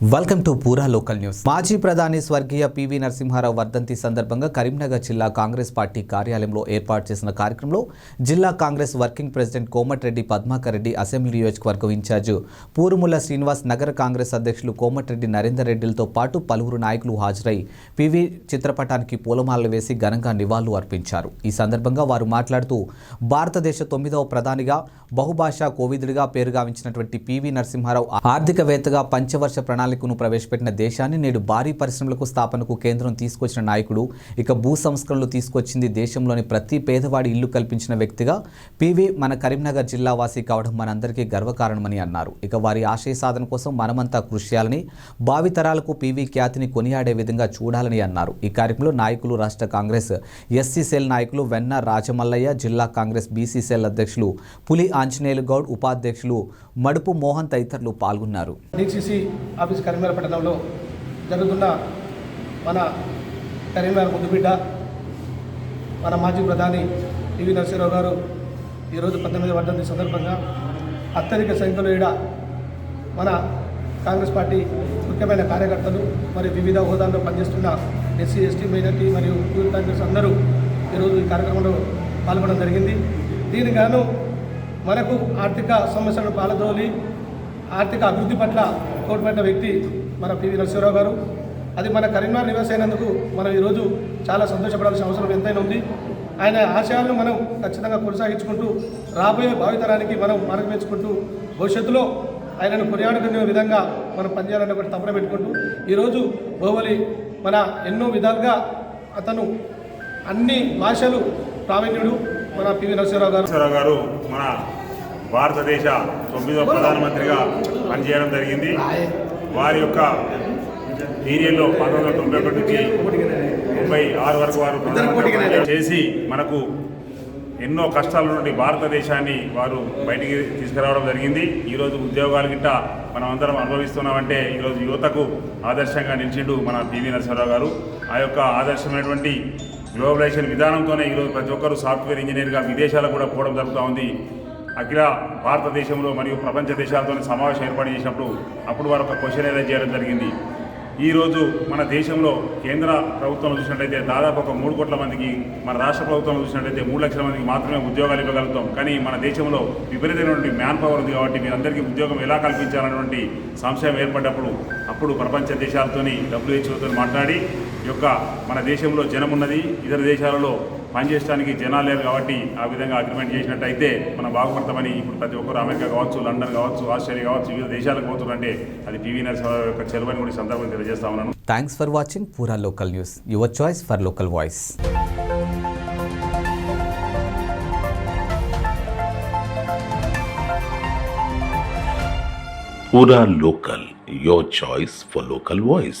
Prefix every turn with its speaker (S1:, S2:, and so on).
S1: Welcome to Poora local news. మాజీ ప్రధాని స్వర్గీయ పివి నరసింహారావు వర్ధంతి సందర్భంగా కరీంనగర్ జిల్లా కాంగ్రెస్ పార్టీ కార్యాలయంలో ఏర్పాటు చేసిన కార్యక్రమంలో జిల్లా Congress working president Komatireddy Padmakar Reddy assembly నియోజకవర్గం ఇన్ఛార్జి పూరుముల శ్రీనివాస్ నగర కాంగ్రెస్ అధ్యక్షులు కోమటిరెడ్డి నరేందర్ రెడ్డిలతో పాటు పలువురు నాయకులు హాజరై పివి చిత్రపటానికి పూలమాలలు వేసి ఘనంగా నివాళులు అర్పించారు. ఈ సందర్భంగా వారు మాట్లాడుతూ భారతదేశ తొమ్మిదవ ప్రధానిగా బహుభాషా కోవిదుడిగా పేరుగావించినటువంటి పివి నరసింహారావు ఆర్థికవేత్తగా పంచవర్ష ప్రణాళికను ప్రవేశపెట్టిన దేశాన్ని నేడు భారీ పరిశ్రమలకు స్థాపనకు కేంద్రం తీసుకొచ్చిన నాయకుడు ఇక భూ సంస్కరణలు తీసుకొచ్చింది దేశంలోని ప్రతి పేదవాడి ఇల్లు కల్పించిన వ్యక్తిగా పివి మన కరీంనగర్ జిల్లా వాసి కావడం మనందరికీ గర్వకారణమని అన్నారు. ఇక వారి ఆశయ సాధన కోసం మనమంతా కృషి చేయాలని భావితరాలకు పివి ఖ్యాతిని కొనియాడే విధంగా చూడాలని అన్నారు. ఈ కార్యక్రమంలో నాయకులు రాష్ట్ర కాంగ్రెస్ ఎస్సీ సెల్ నాయకులు వెన్న రాజమల్లయ్య జిల్లా కాంగ్రెస్ బీసీ సెల్ అధ్యక్షులు పులి ఆంజనేయులు గౌడ్ ఉపాధ్యక్షులు మడుపు మోహన్ తదితరులు పాల్గొన్నారు.
S2: డిసిసి ఆంధ్రప్రదేశ్ కరీంనగర్ పట్టణంలో జరుగుతున్న మన కరీంనగర్ ముద్దుబిడ్డ మన మాజీ ప్రధాని పివి నరసింహరావు గారు ఈరోజు పద్దెనిమిది వర్ధంతి సందర్భంగా అత్యధిక సంఖ్యలో ఈడ మన కాంగ్రెస్ పార్టీ ముఖ్యమైన కార్యకర్తలు మరియు వివిధ హోదాల్లో పనిచేస్తున్న ఎస్సీ ఎస్టీ మైనార్టీ మరియు యూత్ కాంగ్రెస్ అందరూ ఈరోజు ఈ కార్యక్రమంలో పాల్గొనడం జరిగింది. దీనికి గాను మనకు ఆర్థిక సమస్యలను పాలదోలి ఆర్థిక అభివృద్ధి పట్ల తోడ్పడిన వ్యక్తి మన పివి నరసింహరావు గారు. అది మన కరీంనగర్ నివాస్ అయినందుకు మనం ఈరోజు చాలా సంతోషపడాల్సిన అవసరం ఎంతైనా ఉంది. ఆయన ఆశయాలను మనం ఖచ్చితంగా కొనసాగించుకుంటూ రాబోయే భావితరానికి మనం మార్గమించుకుంటూ భవిష్యత్తులో ఆయనను కొనియాడుకునే విధంగా మనం పనిచేయాలని ఒకటి తపన పెట్టుకుంటూ ఈరోజు బోవలి మన ఎన్నో విధాలుగా అతను అన్ని భాషలు ప్రావీణ్యుడు మన పివి నరసింహరావు గారు.
S3: గారు మన భారతదేశ తొమ్మిదవ ప్రధానమంత్రిగా పనిచేయడం జరిగింది. వారి యొక్క పీరియడ్లో పంతొమ్మిది వందల తొంభై ఒకటి నుంచి తొంభై ఆరు వరకు వారు చేసి మనకు ఎన్నో కష్టాల నుండి భారతదేశాన్ని వారు బయటికి తీసుకురావడం జరిగింది. ఈరోజు ఉద్యోగాల గిట్ట మనం అందరం అనుభవిస్తున్నామంటే ఈరోజు యువతకు ఆదర్శంగా నిలిచిండు మన పివి నరసింహరావు గారు. ఆ యొక్క ఆదర్శమైనటువంటి గ్లోబలైజేషన్ విధానంతోనే ఈరోజు ప్రతి ఒక్కరూ సాఫ్ట్వేర్ ఇంజనీర్గా విదేశాలకు కూడా పోవడం జరుగుతూ ఉంది. అఖిల భారతదేశంలో మరియు ప్రపంచ దేశాలతో సమావేశం ఏర్పాటు చేసినప్పుడు అప్పుడు వారు ఒక క్వశ్చన్ ఏదైతే చేయడం జరిగింది. ఈరోజు మన దేశంలో కేంద్ర ప్రభుత్వం చూసినట్టయితే దాదాపు ఒక మూడు కోట్ల మందికి మన రాష్ట్ర ప్రభుత్వం చూసినట్టయితే మూడు లక్షల మందికి మాత్రమే ఉద్యోగాలు ఇవ్వగలుగుతాం. కానీ మన దేశంలో విపరీతమైనటువంటి మ్యాన్ పవర్ ఉంది కాబట్టి మీరందరికీ ఉద్యోగం ఎలా కల్పించాలన్నటువంటి సంశయం ఏర్పడ్డప్పుడు అప్పుడు ప్రపంచ దేశాలతోని డబ్ల్యూహెచ్ఓతో మాట్లాడి ఈ యొక్క మన దేశంలో జనం ఉన్నది ఇతర దేశాలలో పనిచేయడానికి జనాలు లేరు కాబట్టి ఆ విధంగా అగ్రిమెంట్ చేసినట్టయితే మనం బాగుపడతామని ఇప్పుడు ప్రతి ఒక్కరు అమెరికా కావచ్చు లండన్ కావచ్చు ఆస్ట్రేలియా కావచ్చు వివిధ దేశాలకు పోతున్నారంటే అది పివి నరసింహారావు యొక్క చెలవని కూడా సందర్భంగా తెలియజేస్తా ఉన్నాను.
S1: Thanks for watching Pura local news your choice for local voice
S4: Pura Local, your choice for local voice.